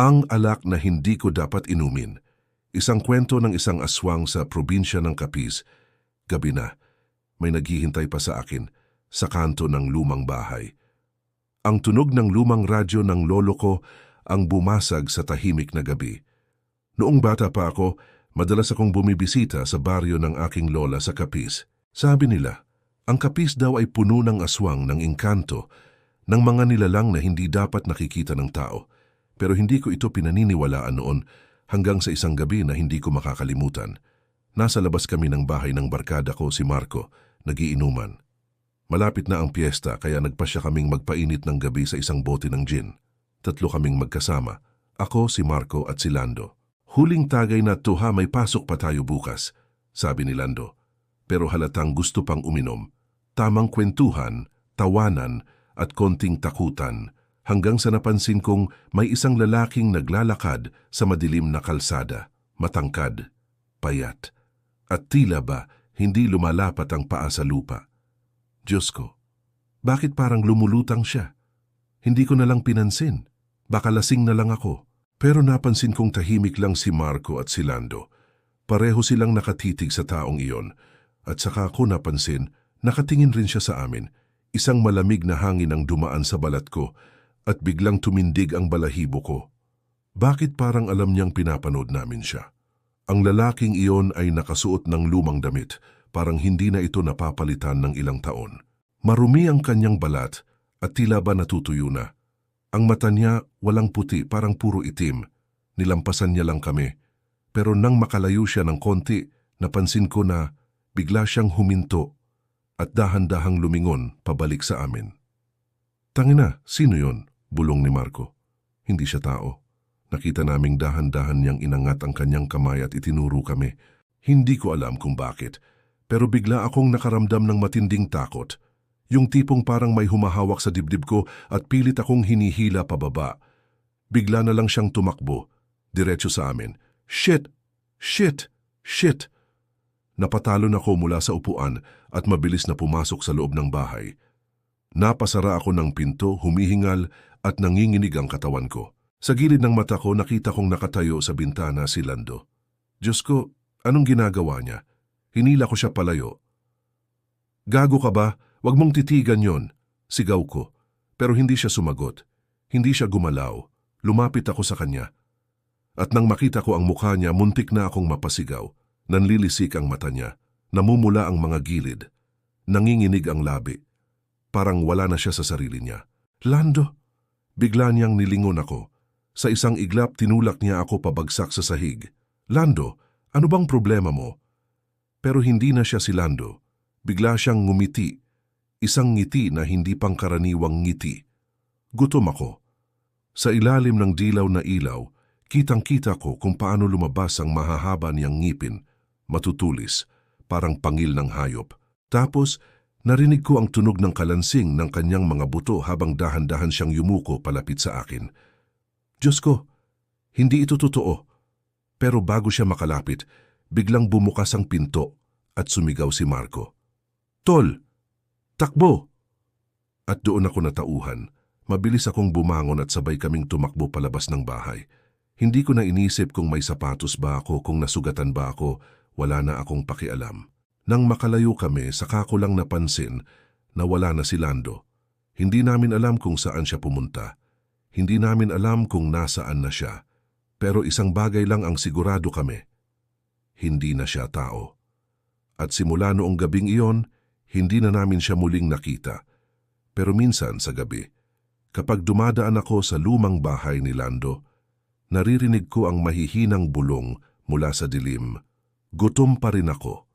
Ang alak na hindi ko dapat inumin. Isang kwento ng isang aswang sa probinsya ng Capiz. Gabi na, may naghihintay pa sa akin sa kanto ng lumang bahay. Ang tunog ng lumang radyo ng lolo ko ang bumasag sa tahimik na gabi. Noong bata pa ako, madalas akong bumibisita sa baryo ng aking lola sa Capiz. Sabi nila, ang Capiz daw ay puno ng aswang ng engkanto ng mga nilalang na hindi dapat nakikita ng tao. Pero hindi ko ito pinaniniwalaan noon hanggang sa isang gabi na hindi ko makakalimutan. Nasa labas kami ng bahay ng barkada ko si Marco, nagiinuman. Malapit na ang piyesta kaya nagpasya kaming magpainit ng gabi sa isang bote ng gin. Tatlo kaming magkasama, ako, si Marco at si Lando. Huling tagay na tuha may pasok pa tayo bukas, sabi ni Lando. Pero halatang gusto pang uminom. Tamang kwentuhan, tawanan at konting takutan hanggang sa napansin kong may isang lalaking naglalakad sa madilim na kalsada, matangkad, payat, at tila ba hindi lumalapat ang paa sa lupa. Diyos ko, bakit parang lumulutang siya? Hindi ko na lang pinansin. Baka lasing na lang ako. Pero napansin kong tahimik lang si Marco at si Lando. Pareho silang nakatitig sa taong iyon. At saka ako napansin, nakatingin rin siya sa amin. Isang malamig na hangin ang dumaan sa balat ko at biglang tumindig ang balahibo ko. Bakit parang alam niyang pinapanood namin siya? Ang lalaking iyon ay nakasuot ng lumang damit, parang hindi na ito napapalitan ng ilang taon. Marumi ang kanyang balat at tila ba natutuyo na. Ang mata niya walang puti, parang puro itim. Nilampasan niya lang kami. Pero nang makalayo siya ng konti, napansin ko na bigla siyang huminto at dahan-dahang lumingon pabalik sa amin. Tangina, sino yon? Bulong ni Marco. Hindi siya tao. Nakita naming dahan-dahan niyang inangat ang kanyang kamay at itinuro kami. Hindi ko alam kung bakit, pero bigla akong nakaramdam ng matinding takot. Yung tipong parang may humahawak sa dibdib ko at pilit akong hinihila pababa. Bigla na lang siyang tumakbo, diretso sa amin. Shit! Shit! Shit! Napatalon ako mula sa upuan at mabilis na pumasok sa loob ng bahay. Napasara ako ng pinto, humihingal at nanginginig ang katawan ko. Sa gilid ng mata ko nakita kong nakatayo sa bintana si Lando. Diyos ko, anong ginagawa niya? Hinila ko siya palayo. Gago ka ba? Huwag mong titigan yon, sigaw ko. Pero hindi siya sumagot. Hindi siya gumalaw. Lumapit ako sa kanya. At nang makita ko ang mukha niya, muntik na akong mapasigaw. Nanlilisik ang mata niya. Namumula ang mga gilid. Nanginginig ang labi. Parang wala na siya sa sarili niya. Lando! Bigla niyang nilingon ako. Sa isang iglap, tinulak niya ako pabagsak sa sahig. Lando, ano bang problema mo? Pero hindi na siya si Lando. Bigla siyang ngumiti isang ngiti na hindi pangkaraniwang ngiti. Gutom ako. Sa ilalim ng dilaw na ilaw, kitang-kita ko kung paano lumabas ang mahahaba niyang ngipin, matutulis, parang pangil ng hayop. Tapos, narinig ko ang tunog ng kalansing ng kanyang mga buto habang dahan-dahan siyang yumuko palapit sa akin. Diyos ko, hindi ito totoo. Pero bago siya makalapit, biglang bumukas ang pinto at sumigaw si Marco. Tol! Takbo! At doon ako natauhan. Mabilis akong bumangon at sabay kaming tumakbo palabas ng bahay. Hindi ko na inisip kung may sapatos ba ako, kung nasugatan ba ako, wala na akong pakialam. Nang makalayo kami, saka ko lang napansin na wala na si Lando. Hindi namin alam kung saan siya pumunta. Hindi namin alam kung nasaan na siya. Pero isang bagay lang ang sigurado kami. Hindi na siya tao. At simula noong gabing iyon, hindi na namin siya muling nakita. Pero minsan sa gabi, kapag dumadaan ako sa lumang bahay ni Lando, naririnig ko ang mahihinang bulong mula sa dilim. Gutom pa rin ako.